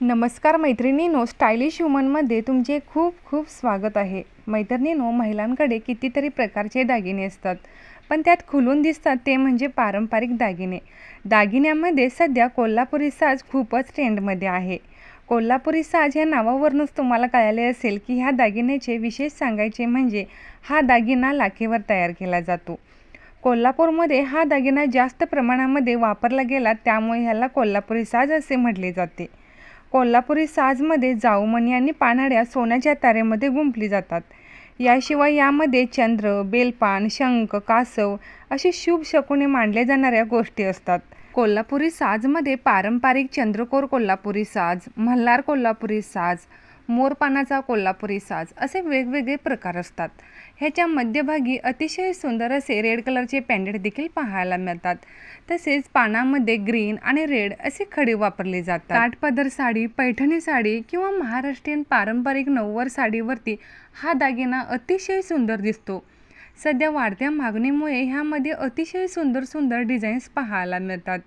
नमस्कार मैत्रिणींनो स्टायलिश ह्युमनमध्ये तुमचे खूप खूप स्वागत आहे. मैत्रिणींनो महिलांकडे कितीतरी प्रकारचे दागिने असतात पण त्यात खुलून दिसतात ते म्हणजे पारंपरिक दागिने. दागिन्यामध्ये सध्या कोल्हापुरी साज खूपच ट्रेंडमध्ये आहे. कोल्हापुरी साज या नावावरूनच तुम्हाला कळाले असेल की ह्या दागिन्याचे विशेष सांगायचे म्हणजे हा दागिना लाखेवर तयार केला जातो. कोल्हापूरमध्ये हा दागिना जास्त प्रमाणामध्ये वापरला गेला त्यामुळे ह्याला कोल्हापुरी साज असे म्हटले जाते. कोल्हापुरी साजमध्ये जाऊमणी आणि पानाड्या सोन्याच्या तारेमध्ये गुंफली जातात. याशिवाय यामध्ये चंद्र बेलपान शंख कासव अशी शुभ शकुने मांडल्या जाणाऱ्या गोष्टी असतात. कोल्हापुरी साजमध्ये पारंपरिक चंद्रकोर कोल्हापुरी साज मल्हार कोल्हापुरी साज मोरपानाचा कोल्हापुरी साज असे वेगवेगळे प्रकार असतात. ह्याच्या मध्यभागी अतिशय सुंदर असे रेड कलरचे पॅन्डेट देखील पाहायला मिळतात. तसेच पानामध्ये ग्रीन आणि रेड असे खडे वापरले जातात. काठपदर साडी पैठणी साडी किंवा महाराष्ट्रीयन पारंपरिक नऊवार साडीवरती हा दागिना अतिशय सुंदर दिसतो. सध्या वाढत्या मागणीमुळे ह्यामध्ये अतिशय सुंदर सुंदर डिझाईन्स पाहायला मिळतात.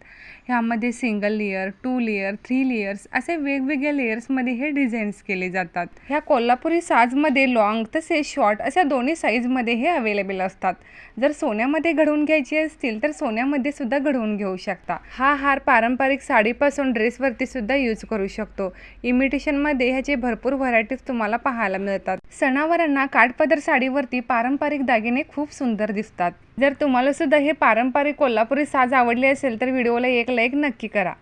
ह्यामध्ये single layer two layer three layers असे वेगवेगळ्या लेअर्समध्ये हे डिझाईन्स केले जातात. ह्या कोल्हापुरी साजमध्ये लॉंग तसेच शॉर्ट अशा दोन्ही साईजमध्ये हे अवेलेबल असतात. जर सोन्यामध्ये घडवून घ्यायचे असतील तर सोन्यामध्ये सुद्धा घडवून घेऊ शकता. हा हार पारंपरिक साडीपासून ड्रेसवरती सुद्धा यूज करू शकतो. इमिटेशनमध्ये ह्याचे भरपूर व्हरायटीज तुम्हाला पाहायला मिळतात. सणावारांना काठपदर साडीवरती पारंपरिक दागिने खूप सुंदर दिसतात. जर तुम्हाला सुद्धा हे पारंपरिक कोल्हापुरी साज आवडले असेल तर व्हिडिओला एक लाईक नक्की करा.